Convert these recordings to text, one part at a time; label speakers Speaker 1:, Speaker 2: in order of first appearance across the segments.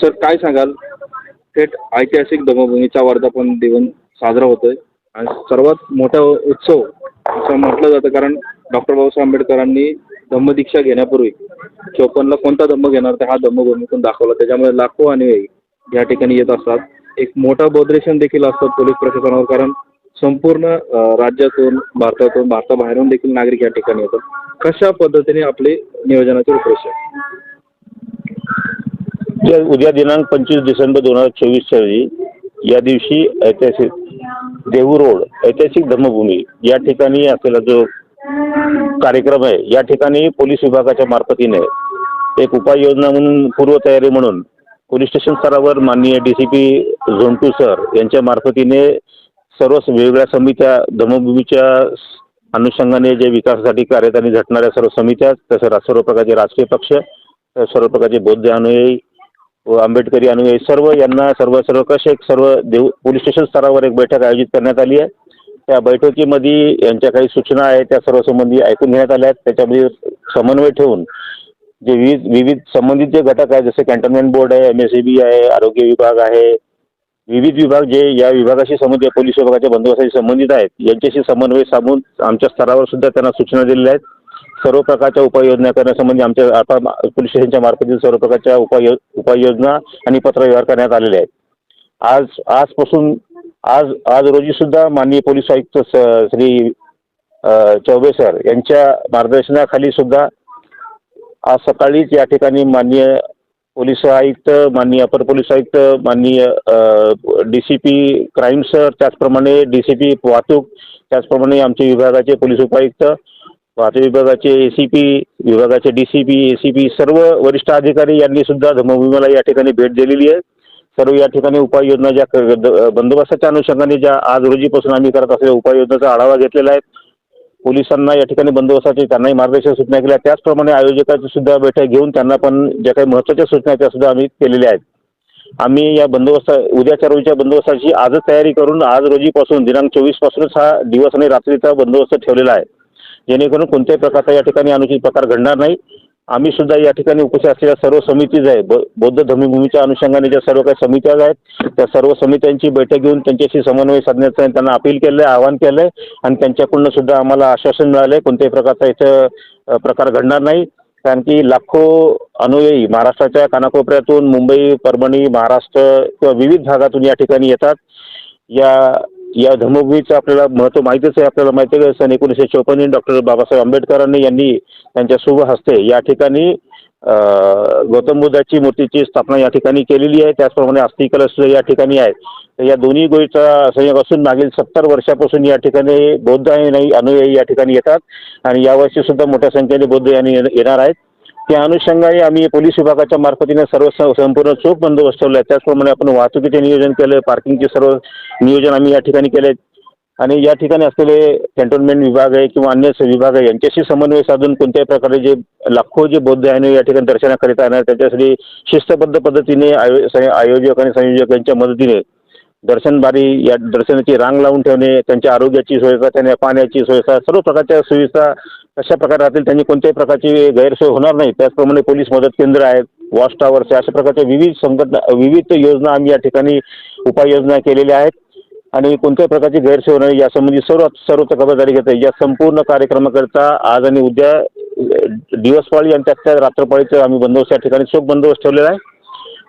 Speaker 1: Sir काय सांगाल? थेट ऐतिहासिक दमभूमीचा वर्धापन दिवस साजरा होतोय. आणि सर्वात मोठा उत्सव असं म्हटलं जातं कारण डॉक्टर बाबासाहेब आंबेडकरांनी धम्मदीक्षा घेण्यापूर्वी चोपन्नला कोणता धम्म घेणार तर हा धम्मभूमीतून दाखवला. त्याच्यामुळे लाखो अनुयायी या ठिकाणी येत असतात. एक मोठा बॉदरेशन देखील असतात पोलीस प्रशासनावर कारण संपूर्ण राज्यातून भारतातून भारताबाहेरून देखील नागरिक या ठिकाणी येतात. कशा पद्धतीने आपले नियोजनाचे रूपरेषा
Speaker 2: उद्या दिनांक पंचवीस डिसेंबर दोन हजार चोवीसच्या रोजी या दिवशी ऐतिहासिक देहू रोड ऐतिहासिक धर्मभूमी या ठिकाणी असलेला जो कार्यक्रम आहे या ठिकाणी पोलीस विभागाच्या मार्फतीने एक उपाययोजना म्हणून पूर्वतयारी म्हणून पोलीस स्टेशन स्तरावर माननीय D C P zone two sir यांच्या मार्फतीने सर्व वेगवेगळ्या समित्या धर्मभूमीच्या अनुषंगाने जे विकासासाठी कार्यरत आणि झटणाऱ्या सर्व समित्या तसं सर्व प्रकारचे राजकीय पक्ष सर्व प्रकारचे बौद्ध अनुयायी व आंबेडकरी अनुयायी सर्व यांना सर्व सर्व कसे एक सर्व देव पोलीस स्टेशन स्तरावर एक बैठक आयोजित करण्यात आली आहे. त्या बैठकीमध्ये यांच्या काही सूचना आहेत त्या सर्व संबंधी ऐकून घेण्यात आल्या आहेत. त्याच्यामध्ये समन्वय ठेवून जे विविध विविध संबंधित जे घटक आहेत जसे कॅन्टोन्मेंट बोर्ड आहे एम एस सी बी आहे आरोग्य विभाग आहे विविध विभाग जे या विभागाशी संबंधित पोलीस विभागाच्या बंदोबस्ताशी संबंधित आहेत यांच्याशी समन्वय साधून आमच्या स्तरावर सुद्धा त्यांना सूचना दिलेल्या आहेत. सर्व प्रकारच्या उपाययोजना करण्यासंबंधी म्हणजे आमच्या आता पोलीस स्टेशनच्या मार्फतीत सर्व प्रकारच्या उपाय उपाययोजना आणि पत्रव्यवहार करण्यात आलेले आहेत. आज आजपासून आज आज रोजी सुद्धा माननीय पोलीस आयुक्त श्री चौबे सर यांच्या मार्गदर्शनाखाली सुद्धा आज सकाळीच या ठिकाणी माननीय पोलीस आयुक्त माननीय अपर पोलीस आयुक्त माननीय D C P crime sir त्याचप्रमाणे डी सी पी वाहतूक त्याचप्रमाणे आमचे विभागाचे पोलीस उपायुक्त वाहतूक विभागाचे ए सी पी विभागाचे D C P A C P सर्व वरिष्ठ अधिकारी यांनी सुद्धा धर्मभूमीला या ठिकाणी भेट दिलेली आहे. सर्व या ठिकाणी उपाययोजना ज्या क- द- बंदोबस्ताच्या अनुषंगाने ज्या आज रोजीपासून आम्ही करत असलेल्या उपाययोजनाचा आढावा घेतलेला आहे. पोलिसांना या ठिकाणी बंदोबस्ताची त्यांनाही मार्गदर्शक सूचना केल्या. त्याचप्रमाणे आयोजकाची सुद्धा बैठक घेऊन त्यांना पण ज्या काही महत्त्वाच्या सूचना आहेत त्या सुद्धा आम्ही केलेल्या आहेत. आम्ही या बंदोबस्त उद्याच्या रोजीच्या बंदोबस्ताची आजच तयारी करून आज रोजीपासून दिनांक चोवीस पासूनच हा दिवस आणि रात्रीचा बंदोबस्त ठेवलेला आहे. जेणेकरून कोणत्याही प्रकारचा या ठिकाणी अनुचित प्रकार घडणार नाही. आम्ही सुद्धा या ठिकाणी उपस्थित असलेल्या सर्व समितीज आहे. ब बौद्ध धर्मभूमीच्या अनुषंगाने ज्या सर्व काही समित्या आहेत त्या सर्व समित्यांची बैठक घेऊन त्यांच्याशी समन्वय साधण्याचं त्यांना अपील केलं आहे आवाहन केलं आहे आणि त्यांच्याकडून सुद्धा आम्हाला आश्वासन मिळालं आहे कोणत्याही प्रकारचा इथं प्रकार घडणार नाही. कारण की लाखो अनुयायी महाराष्ट्राच्या कानाकोपऱ्यातून मुंबई परभणी महाराष्ट्र किंवा विविध भागातून या ठिकाणी येतात. या या धर्मभूमीचं आपल्याला महत्त्व माहितीच आहे आपल्याला माहिती आहे सन एकोणीसशे चौपन्न डॉक्टर बाबासाहेब आंबेडकरांनी यांनी त्यांच्या शुभ हस्ते या ठिकाणी गौतम बुद्धाची मूर्तीची स्थापना या ठिकाणी केलेली आहे. त्याचप्रमाणे अस्थि कलश या ठिकाणी आहे. तर या दोन्ही गोळीचा संयोग असून मागील सत्तर वर्षापासून या ठिकाणी बौद्ध आणि अनुयायी या ठिकाणी येतात. आणि यावर्षी सुद्धा मोठ्या संख्येने बौद्ध यांनी येणार आहेत. त्या अनुषंगाने आम्ही पोलीस विभागाच्या मार्फतीने सर्व स- संपूर्ण चोख बंदोबस्त ठेवला आहे त्याचप्रमाणे आपण वाहतुकीचे नियोजन केलं पार्किंगचे सर्व नियोजन आम्ही या ठिकाणी केले. आणि या ठिकाणी असलेले कॅन्टोन्मेंट विभाग आहे किंवा अन्य विभाग आहे यांच्याशी समन्वय साधून कोणत्याही प्रकारे जे लाखो जे बौद्ध आहे या ठिकाणी दर्शनाकरिता येणार त्याच्यासाठी शिस्तबद्ध पद्धतीने आयो आयोजक आणि संयोजक यांच्या मदतीने दर्शनबारी या दर्शनाची रांग लावून ठेवणे त्यांच्या आरोग्याची सोयता त्यांना पाण्याची सोयता सर्व प्रकारच्या सुविधा कशा प्रकारे राहतील त्यांनी कोणत्याही प्रकारची गैरसोय होणार नाही. त्याचप्रमाणे पोलीस मदत केंद्र आहेत वॉच टॉवर्स अशा प्रकारच्या विविध संघटना विविध योजना आम्ही या ठिकाणी उपाययोजना केलेल्या आहेत. आणि कोणत्याही प्रकारची गैरसोय होणार नाही यासंबंधी सर्व सर्व खबरदारी घेत आहे. या संपूर्ण कार्यक्रमाकरिता आज आणि उद्या दिवसपाळी आणि त्यात रात्रपाळीचं आम्ही बंदोबस्त या ठिकाणी चोख बंदोबस्त ठेवलेला आहे.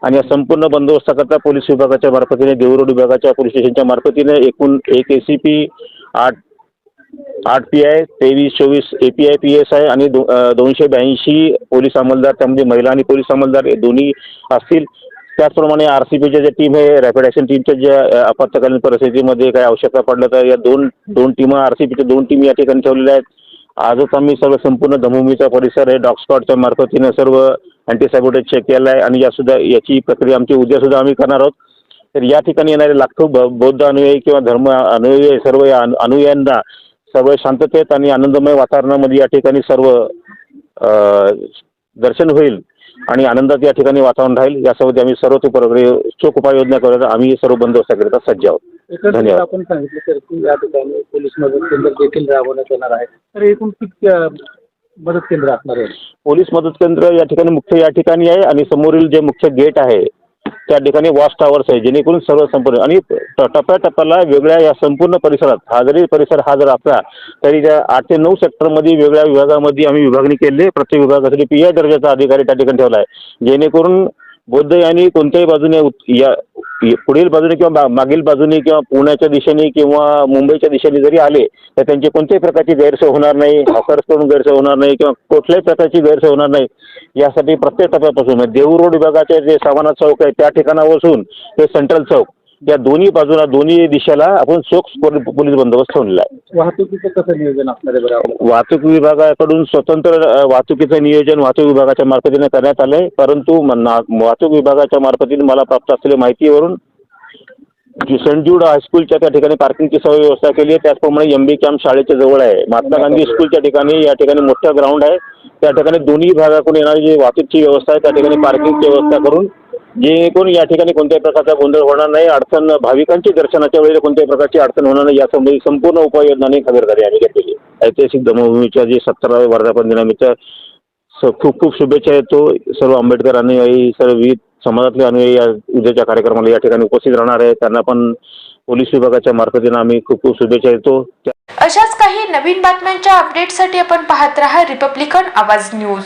Speaker 2: आणि या संपूर्ण बंदोबस्ताकरता पोलीस विभागाच्या मार्फतीने देवरोड विभागाच्या पोलीस स्टेशनच्या मार्फतीने एकूण एक ए सी पी आठ आठ पी आय तेवीस चोवीस A P I P S आहे आणि दो दोनशे ब्याऐंशी पोलीस अंमलदार त्यामध्ये महिला आणि पोलीस अंमलदार हे दोन्ही असतील. त्याचप्रमाणे आर सी पीच्या ज्या टीम आहे रॅपिड ॲक्शन टीमच्या ज्या आपत्कालीन परिस्थितीमध्ये काही आवश्यकता पडलं तर या दोन दोन टीम आर सी पीच्या दोन टीम या ठिकाणी ठेवलेल्या आहेत. आजच आम्ही सर्व संपूर्ण धमभूमीचा परिसर आहे डॉग स्पॉटच्या मार्फतीनं सर्व अँटी सायबोटेज चेक केला आहे आणि यासुद्धा याची प्रक्रिया आमची उद्यासुद्धा आम्ही करणार आहोत. तर या ठिकाणी येणारे लाखो बौद्ध अनुयायी किंवा धर्म अनुयायी सर्व या अनु अनुयायांना सर्व शांततेत आणि आनंदमय वातावरणामध्ये या ठिकाणी सर्व दर्शन होईल आणि आनंदात या ठिकाणी वातावरण राहील. यासोबत आम्ही सर्व चोख उपाययोजना करत आम्ही सर्व बंदोबस्ताकरिता सज्ज आहोत. धन्यवाद.
Speaker 3: आपण सांगितलं तर की या ठिकाणी पोलीस मदत केंद्र देखील राबवण्यात येणार आहे. तर एकूण मदत केंद्र असणार आहे.
Speaker 2: पोलीस मदत केंद्र या ठिकाणी मुख्य या ठिकाणी आहे आणि समोरील जे मुख्य गेट आहे त्या ठिकाणी वॉच टावर्स आहे जेणेकरून सर्व संपूर्ण आणि ट- टप्प्याटप्प्याला वेगळ्या या संपूर्ण परिसरात हा जरी परिसर हा जर असला तरी त्या आठ ते नऊ सेक्टरमध्ये वेगळ्या विभागामध्ये आम्ही विभागणी केली. आहे प्रत्येक विभागासाठी पी आय दर्जाचा अधिकारी त्या ठिकाणी ठेवला आहे. जेणेकरून बौद्ध यांनी कोणत्याही बाजूने या पुढील बाजूने किंवा मागील बाजूने किंवा पुण्याच्या दिशेने किंवा मुंबईच्या दिशेने जरी आले तर त्यांची कोणत्याही प्रकारची गैरसोय होणार नाही हॉकर्सकडून गैरसोय होणार नाही किंवा कुठल्याही प्रकारची गैरसोय होणार नाही. यासाठी प्रत्येक टप्प्यापासून म्हणजे रोड विभागाचे जे सामाना चौक आहे त्या ठिकाणापासून ते सेंट्रल चौक या दोन्ही बाजूला दोन्ही दिशेला आपण चोख पोल- पोलीस बंदोबस्त ठेवलेला आहे.
Speaker 3: वाहतुकीचं कसं नियोजन असणार आहे बरं? आपलं?
Speaker 2: वाहतूक विभागाकडून स्वतंत्र अ, वाहतुकीचं नियोजन वाहतूक विभागाच्या मार्फतीने करण्यात आलंय. परंतु म- ना- वाहतूक विभागाच्या मार्फतीने मला प्राप्त असलेल्या माहितीवरून जी हायस्कूलच्या त्या ठिकाणी पार्किंगची सोय व्यवस्था केली आहे. त्याचप्रमाणे एम बी कॅम्प शाळेच्या जवळ आहे. महात्मा गांधी स्कूलच्या ठिकाणी या ठिकाणी मोठं ग्राउंड आहे. त्या ठिकाणी दोन्ही भागाकडून येणारी जी वाहतूकची व्यवस्था आहे त्या ठिकाणी पार्किंगची व्यवस्था करून जेणेकरून या ठिकाणी कोणत्याही प्रकारचा गोंधळ होणार नाही अडचण भाविकांची दर्शनाच्या वेळेला कोणत्याही प्रकारची अडचण होणार नाही यासंबंधी संपूर्ण उपाययोजनाने खबरदारी आम्ही घेतलेली ऐतिहासिक दमभूमीच्या जे सत्तराव्या वर्धापन दिनानिमित्त खूप खूप शुभेच्छा येतो. सर्व आंबेडकर अनुयायी सर्व विविध समाजातले अनुयायी या उद्याच्या कार्यक्रमाला या ठिकाणी उपस्थित राहणार आहे त्यांना पण पोलीस विभागाच्या मार्फतीनं आम्ही खूप खूप शुभेच्छा येतो
Speaker 4: अशाच काही नवीन बातम्यांच्या अपडेटसाठी आपण पाहत रहा रिपब्लिकन आवाज न्यूज.